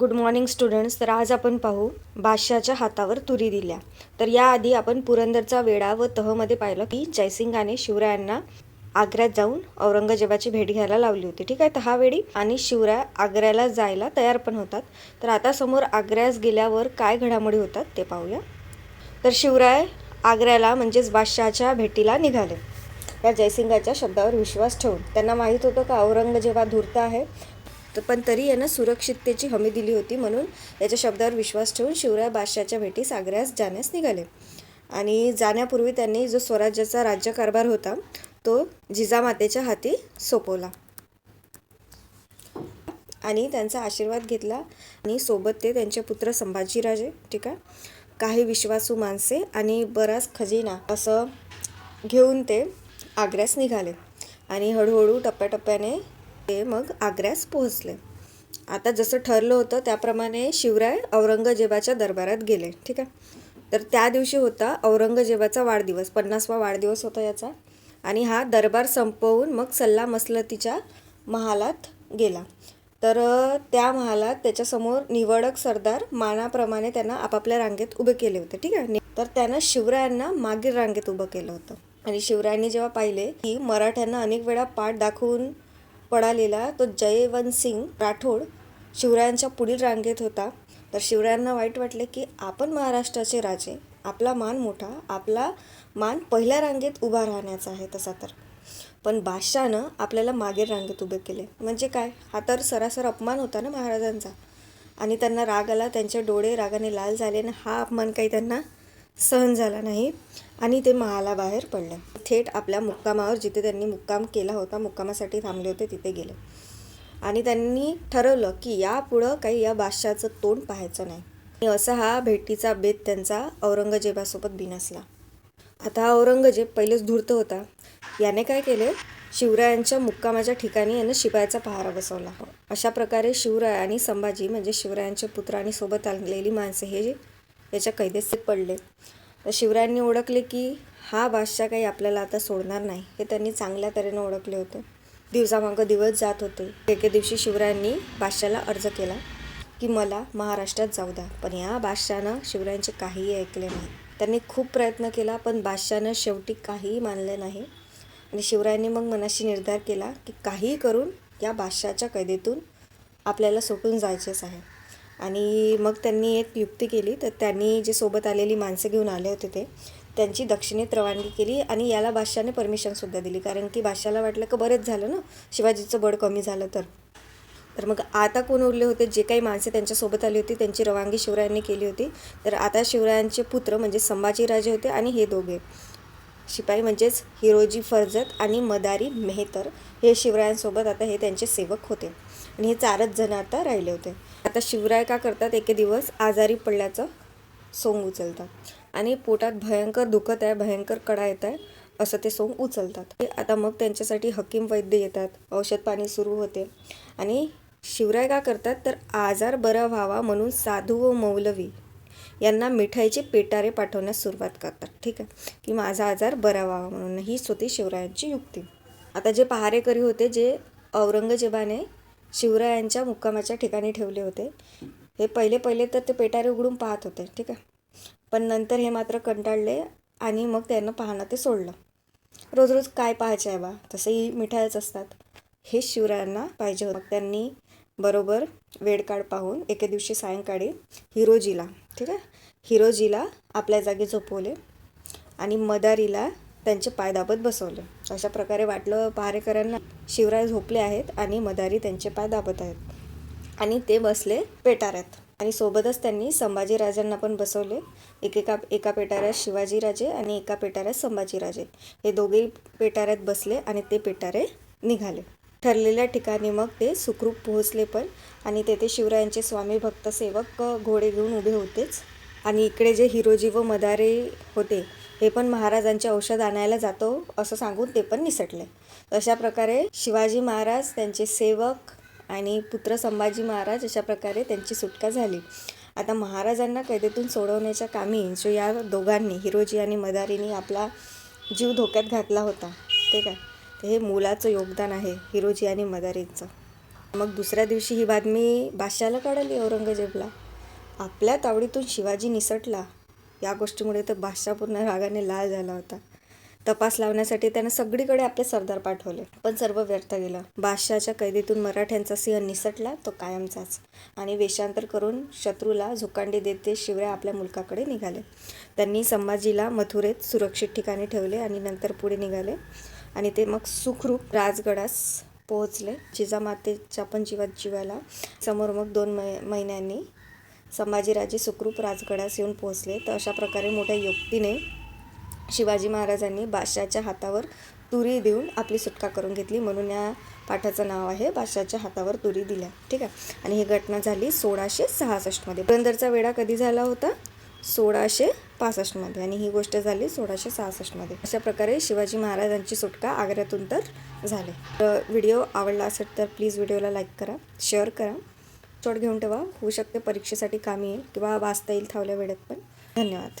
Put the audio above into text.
Good morning students तर आज आपण पाहू बादशाच्या हातावर तुरी दिल्या. तर याआधी आपण पुरंदरचा वेढा व तहमध्ये पाहिलं की जयसिंगाने शिवरायांना आग्र्यात जाऊन औरंगजेबाची भेट घ्यायला लावली होती. ठीक आहे तर हा वेळी आणि शिवराय आग्र्याला जायला तयार पण होतात. तर आता समोर आग्र्यास गेल्यावर काय घडामोडी होतात ते पाहूया. तर शिवराय आग्र्याला म्हणजेच बादशहाच्या भेटीला निघाले. त्या जयसिंगाच्या शब्दावर विश्वास ठेवून. त्यांना माहीत होतं का औरंगजेबा धूर्त आहे. तर पण तरी यानं सुरक्षिततेची हमी दिली होती म्हणून याच्या शब्दावर विश्वास ठेवून शिवराय बादशाच्या भेटीस आग्र्यास जाण्यास निघाले. आणि जाण्यापूर्वी त्यांनी जो स्वराज्याचा राज्यकारभार होता तो जिजामातेच्या हाती सोपवला. आणि त्यांचा आशीर्वाद घेतला आणि सोबत ते त्यांचे पुत्र संभाजीराजे ठीक आहे? काही विश्वासू माणसे आणि बराच खजिना असं घेऊन ते आग्र्यास निघाले. आणि हळूहळू टप्प्याटप्प्याने ते मग आग्र्यास पोहोचले. आता जसं ठरलं होतं त्याप्रमाणे शिवराय औरंगजेबाच्या दरबारात गेले ठीक आहे? तर त्या दिवशी होता औरंगजेबाचा वाढदिवस पन्नासवा वाढदिवस होता याचा. आणि हा दरबार संपवून मग सल्ला मसलतीच्या महालात गेला. तर त्या महालात त्याच्यासमोर निवडक सरदार मानाप्रमाणे त्यांना आपापल्या रांगेत उभे केले होते ठीक आहे? तर त्यानं शिवरायांना मागील रांगेत उभं केलं होतं. आणि शिवरायांनी जेव्हा पाहिले की मराठ्यांना अनेक वेळा पाठ दाखवून पळालेला तो जयवंत सिंग राठोड शिवरायांच्या पुढील रांगेत होता. तर शिवरायांना वाईट वाटले की आपण महाराष्ट्राचे राजे. आपला मान मोठा. आपला मान पहिल्या रांगेत उभा राहण्याचा आहे तसा तर. पण बादशहानं आपल्याला मागील रांगेत उभे केले. म्हणजे काय? हा तर सरासर अपमान होता ना महाराजांचा. आणि त्यांना राग आला त्यांचे डोळे रागाने लाल झाले आणि हा अपमान काही त्यांना सहन झाला नाही आणि ते महाला बाहेर पडले. थेट आपल्या मुक्कामावर जिथे त्यांनी मुक्काम केला होता मुक्कामासाठी थांबले होते तिथे गेले. आणि त्यांनी ठरवलं की यापुढं काही या बादशाचं तोंड पाहायचं नाही. आणि असा हा भेटीचा बेत त्यांचा औरंगजेबासोबत बिनसला आता हा औरंगजेब पहिलेच धूर्त होता. याने काय केले? शिवरायांच्या मुक्कामाच्या ठिकाणी यानं शिपायाचा पहारा बसवला. अशा प्रकारे शिवराय आणि संभाजी म्हणजे शिवरायांचे पुत्र आणि सोबत आलेली माणसं हे याच्या कैदेत पडले. तर शिवरायांनी ओळखले की हा बादशाह काही आपल्याला आता सोडणार नाही हे त्यांनी चांगल्या तऱ्हेने ओळखले होते. दिवसामागं दिवस जात होते. एके दिवशी शिवरायांनी बादशाला अर्ज केला की मला महाराष्ट्रात जाऊ द्या पण या बादशाहनं शिवरायांचे काहीही ऐकले नाही. त्यांनी खूप प्रयत्न केला पण बादशाहनं शेवटी काहीही मानले नाही. आणि शिवरायांनी मग मनाशी निर्धार केला की काहीही करून या बादशहाच्या कैदेतून आपल्याला सुटून जायचेच आहे. आणि मग त्यांनी एक युक्ती केली तर त्यांनी जे सोबत आलेली माणसं घेऊन आले होते ते त्यांची दक्षिणेत रवानगी केली आणि याला बादशहाने परमिशनसुद्धा दिली. कारण की बादशाला वाटलं का बरंच झालं ना शिवाजीचं बळ कमी झालं तर. तर मग आता कोण उरले होते? जे काही माणसे त्यांच्यासोबत आली होती त्यांची रवानगी शिवरायांनी केली होती. तर आता शिवरायांचे पुत्र म्हणजे संभाजीराजे होते आणि हे दोघे. शिपाई म्हणजेच हिरोजी फर्जत आणि मदारी मेहतर हे शिवरायांसोबत आता हे त्यांचे सेवक होते. आणि हे चारच जण आता राहिले होते. आता शिवराय का करतात? एके दिवस आजारी पडल्याचं सोंग उचलतात. आणि पोटात भयंकर दुखत आहे भयंकर कडा येत आहे असं ते सोंग उचलतात. ते आता मग त्यांच्यासाठी हकीम वैद्य येतात. औषध पाणी सुरू होते. आणि शिवराय का करतात? तर आजार बरा व्हावा म्हणून साधू व मौलवी यांना मिठाईचे पेटारे पाठवण्यास सुरुवात करतात. ठीक आहे? की माझा आजार बरा व्हावा म्हणून. हीच होती शिवरायांची युक्ती. आता जे पहारेकरी होते जे औरंगजेबाने शिवरायांच्या मुक्कामाच्या ठिकाणी ठेवले होते. हे पहिले पहिले तर ते पेटारे उघडून पाहत होते ठीक आहे. पण नंतर हे मात्र कंटाळले आणि मग त्यांना पाहणं ते सोडलं. रोज रोज काय पाहायचं आहे बा तसंही मिठाईच असतात. हे शिवरायांना पाहिजे होतं. त्यांनी बरोबर वेळकाळ पाहून एके दिवशी सायंकाळी हिरोजीला ठीक आहे हिरोजीला आपल्या जागी झोपवले आणि मदारीला त्यांचे पाय दाबत बसवले. अशा प्रकारे वाटलं पहारेकरांना शिवराय झोपले आहेत आणि मदारी त्यांचे पाय दाबत आहेत. आणि ते बसले पेटाऱ्यात. आणि सोबतच त्यांनी संभाजीराजांना पण बसवले. एकेका एका पेटाऱ्यात शिवाजीराजे आणि एका पेटाऱ्यात संभाजीराजे हे दोघेही पेटाऱ्यात बसले आणि ते पेटारे निघाले. ठरलेल्या ठिकाणी मग ते सुखरूप पोहोचले पण आणि तेथे शिवरायांचे स्वामी भक्त सेवक घोडे घेऊन उभे होतेच. आणि इकडे जे हिरोजी व मदारे होते हे पण महाराजांचे औषध आणायला जातो असं सांगून ते पण निसटले. अशा प्रकारे शिवाजी महाराज त्यांचे सेवक आणि पुत्र संभाजी महाराज अशा प्रकारे त्यांची सुटका झाली. आता महाराजांना कैदेतून सोडवण्याच्या कामी जो या दोघांनी हिरोजी आणि मदारीनी आपला जीव धोक्यात घातला होता ते काय तर हे मुलाचं योगदान आहे हिरोजी आणि मदारींचं. मग दुसऱ्या दिवशी ही बातमी बादशाला कळाली औरंगजेबला. आपल्या तावडीतून शिवाजी निसटला. या गोष्टीमुळे तर बादशाह पूर्ण रागाने लाल झाला होता. तपास लावण्यासाठी त्यानं सगळीकडे आपले सरदार पाठवले. पण सर्व व्यर्थ गेलं. बादशाच्या कैदीतून मराठ्यांचा सिंह निसटला तो कायमचाच. आणि वेषांतर करून शत्रूला झुकांडी देत ते शिवराय आपल्या मुलकाकडे निघाले. त्यांनी संभाजीला मथुरेत सुरक्षित ठिकाणी ठेवले आणि नंतर पुढे निघाले. आणि ते मग सुखरूप राजगडास पोहोचले. जिजामातेच्या पण जीवात जीवाला. समोर मग दोन मै महिन्यांनी संभाजीराजे सुखरूप राजगडास येऊन पोहोचले. तर अशा प्रकारे मोठ्या युक्तीने शिवाजी महाराजांनी बादशाच्या हातावर तुरी देऊन आपली सुटका करून घेतली. म्हणून या पाठाचं नाव आहे बादशाच्या हातावर तुरी दिल्या. ठीक आहे? आणि ही घटना झाली सोळाशे सहासष्टमध्ये पुरंदरचा वेढा कधी झाला होता? सोळाशे पासष्टमध्ये आणि ही गोष्ट झाली सोळाशे सहासष्टमध्ये अशा प्रकारे शिवाजी महाराजांची सुटका आग्र्यातून तर झाली. तर व्हिडिओ आवडला असेल तर प्लीज व्हिडिओला लाईक करा शेअर करा. शॉर्ट घेऊन ठेवा. होऊ शकते परीक्षेसाठी कामी येईल किंवा वाचता येईल थावल्या वेळेत पण. धन्यवाद.